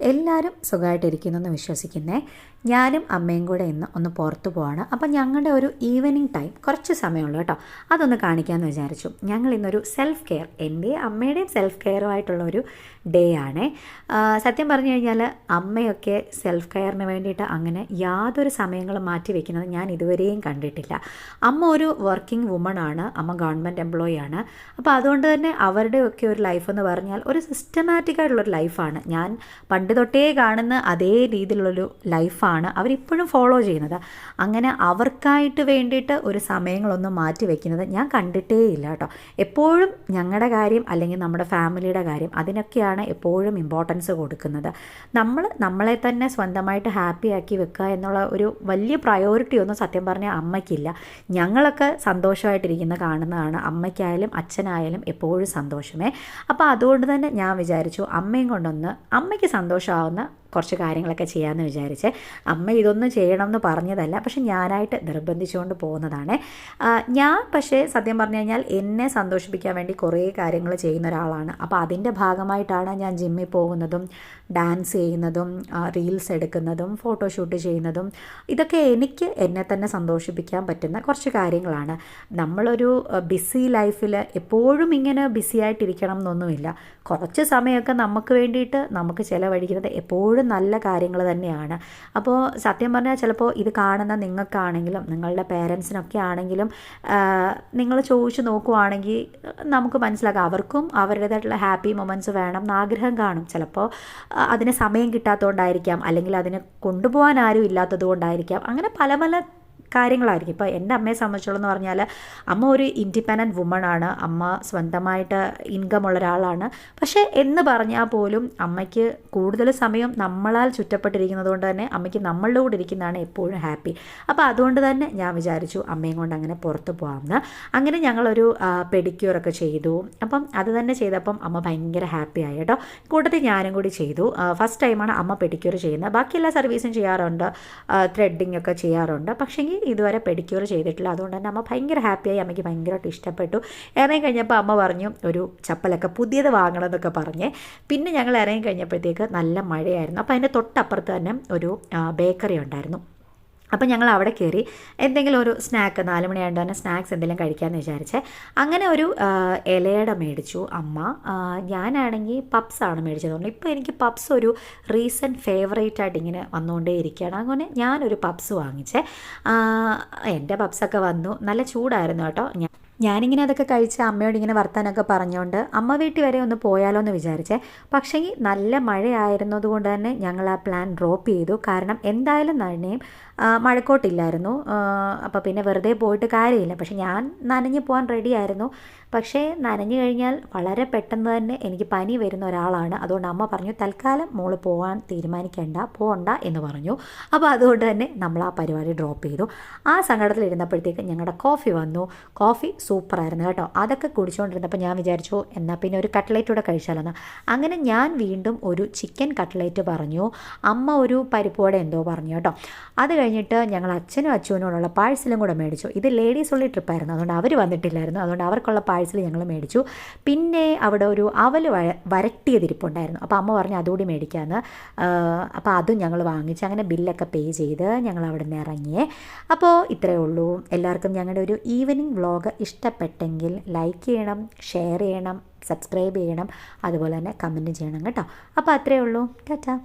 എല്ലാവരും സുഖമായിട്ടിരിക്കുന്നു എന്ന് വിശ്വസിക്കുന്നേ. ഞാനും അമ്മയും കൂടെ ഇന്ന് ഒന്ന് പുറത്തു പോവാണ്. അപ്പം ഞങ്ങളുടെ ഒരു ഈവനിങ് ടൈം കുറച്ച് സമയമുള്ളൂ കേട്ടോ. അതൊന്ന് കാണിക്കാമെന്ന് വിചാരിച്ചു. ഞങ്ങൾ ഇന്നൊരു സെൽഫ് കെയർ എന്റെ അമ്മയുടെയും സെൽഫ് കെയറുമായിട്ടുള്ള ഒരു ഡേ ആണ്. സത്യം പറഞ്ഞു കഴിഞ്ഞാൽ അമ്മയൊക്കെ സെൽഫ് കെയറിന് വേണ്ടിയിട്ട് അങ്ങനെ യാതൊരു സമയങ്ങളും മാറ്റി വെക്കുന്നത് ഞാൻ ഇതുവരെയും കണ്ടിട്ടില്ല. അമ്മ ഒരു വർക്കിംഗ് വുമൺ ആണ് അമ്മ ഗവൺമെന്റ് എംപ്ലോയി ആണ്. അപ്പോൾ അതുകൊണ്ട് തന്നെ അവരുടെയൊക്കെ ഒരു ലൈഫ് എന്ന് പറഞ്ഞാൽ ഒരു സിസ്റ്റമാറ്റിക് ആയിട്ടുള്ളൊരു ലൈഫാണ് ഞാൻ പണ്ട് തൊട്ടേ കാണുന്ന അതേ രീതിയിലുള്ളൊരു ലൈഫാണ് അവരിപ്പോഴും ഫോളോ ചെയ്യുന്നത്. അങ്ങനെ അവർക്കായിട്ട് വേണ്ടിയിട്ട് ഒരു സമയങ്ങളൊന്നും മാറ്റി വയ്ക്കുന്നത് ഞാൻ കണ്ടിട്ടേ ഇല്ല കേട്ടോ. എപ്പോഴും ഞങ്ങളുടെ കാര്യം അല്ലെങ്കിൽ നമ്മുടെ ഫാമിലിയുടെ കാര്യം അതിനൊക്കെയാണ് എപ്പോഴും ഇമ്പോർട്ടൻസ് കൊടുക്കുന്നത്. നമ്മൾ നമ്മളെ തന്നെ സ്വന്തമായിട്ട് ഹാപ്പി ആക്കി വെക്കുക എന്നുള്ള ഒരു വലിയ പ്രയോറിറ്റി ഒന്നും സത്യം പറഞ്ഞാൽ അമ്മയ്ക്കില്ല. ഞങ്ങളൊക്കെ സന്തോഷമായിട്ടിരിക്കുന്ന കാണുന്നതാണ്. അമ്മയ്ക്കായാലും അച്ഛനായാലും എപ്പോഴും സന്തോഷമേ. അപ്പോൾ അതുകൊണ്ട് തന്നെ ഞാൻ വിചാരിച്ചു അമ്മയും കൊണ്ടൊന്ന് അമ്മയ്ക്ക് 多少呢？കുറച്ച് കാര്യങ്ങളൊക്കെ ചെയ്യാമെന്ന് വിചാരിച്ച്. അമ്മ ഇതൊന്നും ചെയ്യണം എന്ന് പറഞ്ഞതല്ല പക്ഷെ ഞാനായിട്ട് നിർബന്ധിച്ചുകൊണ്ട് പോകുന്നതാണ്. ഞാൻ പക്ഷേ സത്യം പറഞ്ഞു കഴിഞ്ഞാൽ എന്നെ സന്തോഷിപ്പിക്കാൻ വേണ്ടി കുറേ കാര്യങ്ങൾ ചെയ്യുന്ന ഒരാളാണ്. അപ്പോൾ അതിന്റെ ഭാഗമായിട്ടാണ് ഞാൻ ജിമ്മിൽ പോകുന്നതും ഡാൻസ് ചെയ്യുന്നതും റീൽസ് എടുക്കുന്നതും ഫോട്ടോഷൂട്ട് ചെയ്യുന്നതും ഇതൊക്കെ എനിക്ക് എന്നെ തന്നെ സന്തോഷിപ്പിക്കാൻ പറ്റുന്ന കുറച്ച് കാര്യങ്ങളാണ്. നമ്മളൊരു ബിസി ലൈഫിൽ എപ്പോഴും ഇങ്ങനെ ബിസി ആയിട്ടിരിക്കണം എന്നൊന്നുമില്ല കുറച്ച് സമയമൊക്കെ നമുക്ക് വേണ്ടിയിട്ട് നമുക്ക് ചിലവഴിക്കുന്നത് എപ്പോഴും നല്ല കാര്യങ്ങൾ തന്നെയാണ്. അപ്പോൾ സത്യം പറഞ്ഞാൽ ചിലപ്പോൾ ഇത് കാണുന്ന നിങ്ങൾക്കാണെങ്കിലും നിങ്ങളുടെ പേരൻസിനൊക്കെ ആണെങ്കിലും നിങ്ങൾ ചോദിച്ചു നോക്കുവാണെങ്കിൽ നമുക്ക് മനസ്സിലാക്കാം. അവർക്കും അവരുടേതായിട്ടുള്ള ഹാപ്പി മൊമെന്റ്സ് വേണം എന്ന് ആഗ്രഹം കാണും. ചിലപ്പോൾ അതിന് സമയം കിട്ടാത്തതുകൊണ്ടായിരിക്കാം അല്ലെങ്കിൽ അതിനെ കൊണ്ടുപോകാൻ ആരും ഇല്ലാത്തത് കൊണ്ടായിരിക്കാം അങ്ങനെ പല പല കാര്യങ്ങളായിരിക്കും. ഇപ്പോൾ എന്റെ അമ്മയെ സംബന്ധിച്ചോളം എന്ന് പറഞ്ഞാൽ അമ്മ ഒരു ഇൻഡിപെൻഡന്റ് വുമൺ ആണ്. അമ്മ സ്വന്തമായിട്ട് ഇൻകം ഉള്ള ഒരാളാണ്. പക്ഷേ എന്ന് പറഞ്ഞാൽ പോലും അമ്മയ്ക്ക് കൂടുതൽ സമയം നമ്മളാൽ ചുറ്റപ്പെട്ടിരിക്കുന്നത് കൊണ്ട് തന്നെ അമ്മയ്ക്ക് നമ്മളുടെ കൂടെ ഇരിക്കുന്നതാണ് എപ്പോഴും ഹാപ്പി അപ്പോൾ അതുകൊണ്ട് തന്നെ ഞാൻ വിചാരിച്ചു അമ്മയും കൊണ്ട് അങ്ങനെ പുറത്ത് പോകാമെന്ന് അങ്ങനെ ഞങ്ങളൊരു പെഡിക്യൂറൊക്കെ ചെയ്തു. അപ്പം അത് തന്നെ ചെയ്തപ്പം അമ്മ ഭയങ്കര ഹാപ്പി ആയി കേട്ടോ. കൂട്ടത്തിൽ ഞാനും കൂടി ചെയ്തു. ഫസ്റ്റ് ടൈമാണ് അമ്മ പെഡിക്യൂർ ചെയ്യുന്നത്. ബാക്കി എല്ലാ സർവീസും ചെയ്യാറുണ്ട്. ത്രെഡിങ് ഒക്കെ ചെയ്യാറുണ്ട്. പക്ഷേങ്കിൽ ഇതുവരെ പെഡിക്യൂർ ചെയ്തിട്ടില്ല. അതുകൊണ്ട് തന്നെ അമ്മ ഭയങ്കര ഹാപ്പിയായി അമ്മയ്ക്ക് ഭയങ്കരമായിട്ട് ഇഷ്ടപ്പെട്ടു. ഇറങ്ങി കഴിഞ്ഞപ്പോൾ അമ്മ പറഞ്ഞു ഒരു ചപ്പലൊക്കെ പുതിയത് വാങ്ങണം എന്നൊക്കെ പറഞ്ഞ്. പിന്നെ ഞങ്ങൾ ഇറങ്ങി കഴിഞ്ഞപ്പോഴത്തേക്ക് നല്ല മഴയായിരുന്നു. അപ്പോൾ അതിന്റെ തൊട്ടപ്പുറത്ത് തന്നെ ഒരു ബേക്കറി ഉണ്ടായിരുന്നു. അപ്പം ഞങ്ങൾ അവിടെ കയറി എന്തെങ്കിലും ഒരു സ്നാക്ക് നാല് മണിയായിട്ട് തന്നെ സ്നാക്സ് എന്തെങ്കിലും കഴിക്കാമെന്ന് വിചാരിച്ചേ. അങ്ങനെ ഒരു ഇലയുടെ മേടിച്ചു അമ്മ. ഞാനാണെങ്കിൽ പപ്സാണ് മേടിച്ചത്. ഇപ്പോൾ എനിക്ക് പപ്സ് ഒരു റീസെന്റ് ഫേവറേറ്റ് ആയിട്ട് ഇങ്ങനെ വന്നുകൊണ്ടേ ഇരിക്കുകയാണ് അങ്ങനെ ഞാനൊരു പപ്സ് വാങ്ങിച്ചേ. എന്റെ പപ്സൊക്കെ വന്നു. നല്ല ചൂടായിരുന്നു കേട്ടോ. ഞാൻ ഞാനിങ്ങനെ അതൊക്കെ കഴിച്ച് അമ്മയോട് ഇങ്ങനെ വർത്താനൊക്കെ പറഞ്ഞുകൊണ്ട് അമ്മ വീട്ടിൽ വരെ ഒന്ന് പോയാലോ എന്ന് വിചാരിച്ചേ. പക്ഷേ നല്ല മഴയായിരുന്നതുകൊണ്ട് തന്നെ ഞങ്ങൾ ആ പ്ലാൻ ഡ്രോപ്പ് ചെയ്തു. കാരണം എന്തായാലും നനയും. മഴക്കോട്ടില്ലായിരുന്നു. അപ്പോൾ പിന്നെ വെറുതെ പോയിട്ട് കാര്യമില്ല. പക്ഷെ ഞാൻ നനഞ്ഞ് പോകാൻ റെഡി ആയിരുന്നു. പക്ഷേ നനഞ്ഞു കഴിഞ്ഞാൽ വളരെ പെട്ടെന്ന് തന്നെ എനിക്ക് പനി വരുന്ന ഒരാളാണ്. അതുകൊണ്ട് അമ്മ പറഞ്ഞു തൽക്കാലം മോൾ പോകാൻ തീരുമാനിക്കേണ്ട പോകണ്ട എന്ന് പറഞ്ഞു. അപ്പോൾ അതുകൊണ്ട് തന്നെ നമ്മൾ ആ പരിപാടി ഡ്രോപ്പ് ചെയ്തു. ആ സങ്കടത്തിൽ ഇരുന്നപ്പോഴത്തേക്ക് ഞങ്ങളുടെ കോഫി വന്നു. കോഫി സൂപ്പറായിരുന്നു കേട്ടോ. അതൊക്കെ കുടിച്ചുകൊണ്ടിരുന്നപ്പോൾ ഞാൻ വിചാരിച്ചു എന്നാൽ പിന്നെ ഒരു കട്ട്ലേറ്റ് കൂടെ കഴിച്ചാലോന്ന് അങ്ങനെ ഞാൻ വീണ്ടും ഒരു ചിക്കൻ കട്ട്ലേറ്റ് പറഞ്ഞു. അമ്മ ഒരു പരിപ്പോടെ എന്തോ പറഞ്ഞു കേട്ടോ. അത് കഴിഞ്ഞിട്ട് ഞങ്ങൾ അച്ഛനും അച്ഛനോടുള്ള പാഴ്സലും കൂടെ മേടിച്ചു. ഇത് ലേഡീസ് ഉള്ള ട്രിപ്പായിരുന്നു അതുകൊണ്ട് അവർ വന്നിട്ടില്ലായിരുന്നു. അതുകൊണ്ട് അവർക്കുള്ള പാഴ്സൽ ഞങ്ങൾ മേടിച്ചു. പിന്നെ അവിടെ ഒരു അവൽ വരട്ടിയതിരിപ്പുണ്ടായിരുന്നു അപ്പോൾ അമ്മ പറഞ്ഞു അതുകൂടി മേടിക്കാമെന്ന് അപ്പോൾ അതും ഞങ്ങൾ വാങ്ങിച്ച്. അങ്ങനെ ബില്ലൊക്കെ പേ ചെയ്ത് ഞങ്ങൾ അവിടെ നിന്ന് ഇറങ്ങിയേ. അപ്പോൾ ഇത്രയേ ഉള്ളൂ. എല്ലാവർക്കും ഞങ്ങളുടെ ഒരു ഈവനിങ് വ്ലോഗ് ഇഷ്ടപ്പെട്ടെങ്കിൽ ലൈക്ക് ചെയ്യണം ഷെയർ ചെയ്യണം സബ്സ്ക്രൈബ് ചെയ്യണം. അതുപോലെ തന്നെ കമന്റ് ചെയ്യണം കേട്ടോ. അപ്പോൾ അത്രയേ ഉള്ളൂ. ടാറ്റാ.